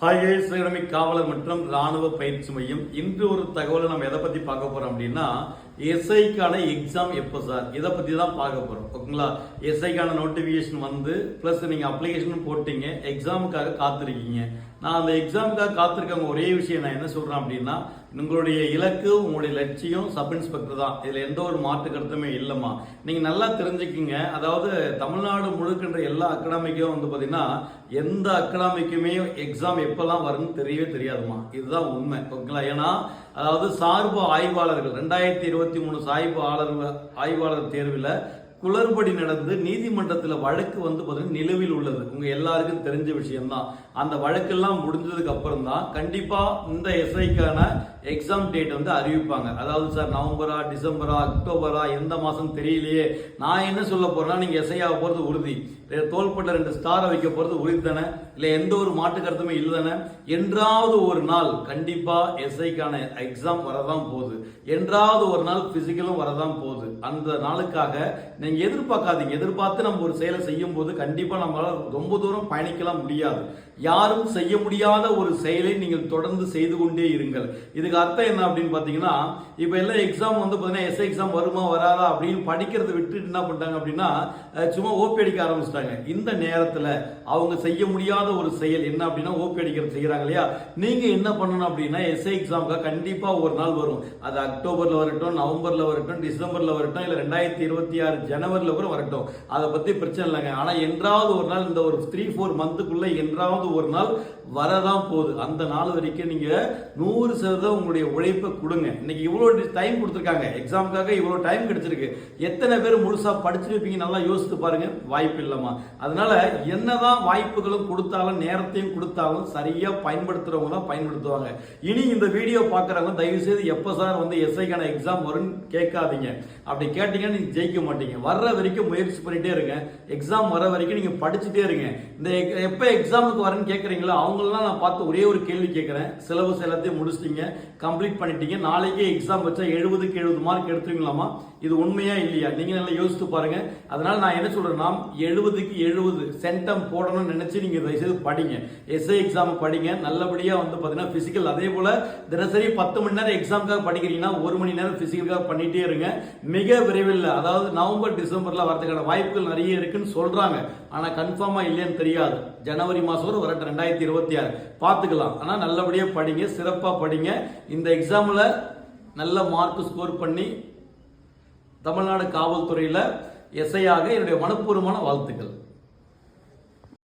Hi சிறமி காவலர் மற்றும் ராணுவ பயிற்சி மையம். இன்று ஒரு தகவலை நம்ம எதை பத்தி பார்க்க போறோம் அப்படின்னா எஸ்ஐக்கான எக்ஸாம் எப்போ சார்? இதை பத்தி தான் பார்க்க போறோம். ஓகேங்களா? எஸ்ஐக்கான நோட்டிபிகேஷன் வந்து பிளஸ் நீங்க அப்ளிகேஷன் போட்டீங்க எக்ஸாமுக்காக காத்திருக்கீங்க. நான் அந்த எக்ஸாமுக்காக காத்திருக்கவங்க ஒரே விஷயம் நான் என்ன சொல்கிறேன் அப்படின்னா உங்களுடைய இலக்கு உங்களுடைய லட்சியம் சப் இன்ஸ்பெக்டர் தான். இதில் எந்த ஒரு மாற்று கருத்துமே இல்லைம்மா. நீங்கள் நல்லா தெரிஞ்சுக்கிங்க. அதாவது தமிழ்நாடு முழுக்கின்ற எல்லா அகாடமிக்கும் வந்து பார்த்தீங்கன்னா எந்த அகாடமிக்குமே எக்ஸாம் எப்போல்லாம் வரும்னு தெரியவே தெரியாதுமா இதுதான் உண்மை. ஓகேங்களா? ஏன்னா அதாவது சார்பு ஆய்வாளர்கள் ரெண்டாயிரத்தி இருபத்தி மூணு சாய்பு ஆளர் ஆய்வாளர் தேர்வில் குளறுபடி நடந்து நீதிமன்றத்தில் வழக்கு வந்து பார்த்தீங்கன்னா நிலுவில் உள்ளது. உங்க எல்லாருக்கும் தெரிஞ்ச விஷயம்தான். அந்த வழக்கெல்லாம் முடிஞ்சதுக்கு அப்புறம் தான் கண்டிப்பா இந்த எஸ்ஐக்கான எக்ஸாம் டேட் வந்து அறிவிப்பாங்க. அதாவது சார் நவம்பரா டிசம்பரா அக்டோபரா எந்த மாசம் தெரியலையே. நான் என்ன சொல்ல போறேன்னா நீங்க எஸ்ஐ ஆக போறது உறுதி. தோள்பட்ட ரெண்டு ஸ்டாரை வைக்க போறது உறுதி தானே? இல்லை எந்த ஒரு மாட்டு கருத்துமே இல்லை தானே? என்றாவது ஒரு நாள் கண்டிப்பா எஸ்ஐக்கான எக்ஸாம் வரதான் போகுது. என்றாவது ஒரு நாள் பிசிக்கலும் வரதான் போகுது. அந்த நாளுக்காக நீங்கள் எதிர்பார்க்காதீங்க. எதிர்பார்த்து நம்ம ஒரு செயலை செய்யும் போது கண்டிப்பாக நம்மளால் ரொம்ப தூரம் பயணிக்கலாம் முடியாது. யாரும் செய்ய முடியாத ஒரு செயலை நீங்கள் தொடர்ந்து செய்து கொண்டே இருங்கள். இதுக்கு அர்த்தம் என்ன அப்படின்னு பார்த்தீங்கன்னா இப்போ எல்லாம் எக்ஸாம் வந்து பார்த்தீங்கன்னா எஸ்ஐ எக்ஸாம் வருமா வராதா அப்படின்னு படிக்கிறத விட்டுட்டு என்ன பண்ணிட்டாங்க அப்படின்னா சும்மா ஓபி அடிக்க ஆரம்பிச்சிட்டாங்க. இந்த நேரத்தில் அவங்க செய்ய முடியாத ஒரு செயல் என்ன அப்படின்னா ஓபி அடிக்கிறது செய்கிறாங்க இல்லையா? நீங்கள் என்ன பண்ணணும் அப்படின்னா எஸ்ஐ எக்ஸாமுக்கு கண்டிப்பாக ஒரு நாள் வரும். அது அக்டோபரில் வரட்டும் நவம்பரில் வரட்டும் டிசம்பரில் வரட்டும் இல்லை ரெண்டாயிரத்தி இருபத்தி ஆறு ஜனவரியில் கூட வரட்டும். அதை பற்றி பிரச்சனை இல்லைங்க. ஆனால் என்றாவது ஒரு நாள் இந்த ஒரு த்ரீ ஃபோர் மந்த்துக்குள்ளே என்றாவது ஒரு நாள் வரதான் போகுது. அந்த நாள் வரைக்கும் நீங்கள் நூறு சதவீதம் உங்களுடைய உழைப்பை கொடுங்க. இன்னைக்கு இவ்வளோ டைம் கொடுத்துருக்காங்க. எக்ஸாமுக்காக இவ்வளோ டைம் கிடைச்சிருக்கு. எத்தனை பேர் முழுசாக படிச்சிருப்பீங்க நல்லா யோசித்து பாருங்க. வாய்ப்பு இல்லைம்மா. அதனால என்னதான் வாய்ப்புகளும் கொடுத்தாலும் நேரத்தையும் கொடுத்தாலும் சரியாக பயன்படுத்துகிறவங்க தான் பயன்படுத்துவாங்க. இனி இந்த வீடியோ பார்க்குறவங்க தயவு செய்து எப்போ சார் வந்து எஸ்ஐக்கான எக்ஸாம் வரும்னு கேட்காதீங்க. அப்படி கேட்டீங்கன்னா நீங்கள் ஜெயிக்க மாட்டீங்க. வர்ற வரைக்கும் முயற்சி பண்ணிகிட்டே இருங்க. எக்ஸாம் வர வரைக்கும் நீங்கள் படிச்சுட்டே இருங்க. இந்த எக்- எக்ஸாமுக்கு வரேன்னு கேட்குறீங்களோ அவங்களெல்லாம் நான் பார்த்து ஒரே ஒரு கேள்வி கேட்குறேன் சிலபஸ் எல்லாத்தையும் முடிச்சிட்டீங்க கம்ப்ளீட் பண்ணிட்டீங்க. நாளைக்கே எக்ஸாம் வச்சா எழுபதுக்கு எழுபது மார்க் எடுத்துருங்களாமா இது உண்மையா இல்லையா? நீங்கள் நல்லா யோசித்து பாருங்கள் அதனால் நான் என்ன சொல்கிறேன்னா எழுபதுக்கு எழுபது சென்டம் போடணும்னு நினச்சி நீங்கள் தயவுசெய்து படிங்க. எஸ்ஐ எக்ஸாம் படிங்க. நல்லபடியாக வந்து பார்த்தீங்கன்னா ஃபிசிக்கல் அதே போல் தினசரி பத்து மணி நேரம் எக்ஸாமுக்காக படிக்கிறீங்கன்னா ஒரு மணி நேரம் ஃபிசிக்கலுக்காக பண்ணிகிட்டே இருங்க. மிக விரைவில் அதாவது நவம்பர் டிசம்பரில் வரதுக்கான வாய்ப்புகள் நிறைய இருக்குன்னு சொல்கிறாங்க ஆனால் கன்ஃபார்மாக இல்லைன்னு தெரியாது. ஜனவரி மாதம் வரை வரட்டு ரெண்டாயிரத்தி இருபத்தி ஆறு. பார்த்துக்கலாம். ஆனால் நல்லபடியாக படிங்க சிறப்பாக படிங்க. இந்த எக்ஸாமில் நல்ல மார்க் ஸ்கோர் பண்ணி தமிழ்நாடு காவல்துறையில் எஸ்ஐயாக என்னுடைய மனப்பூர்வமான வாழ்த்துக்கள்.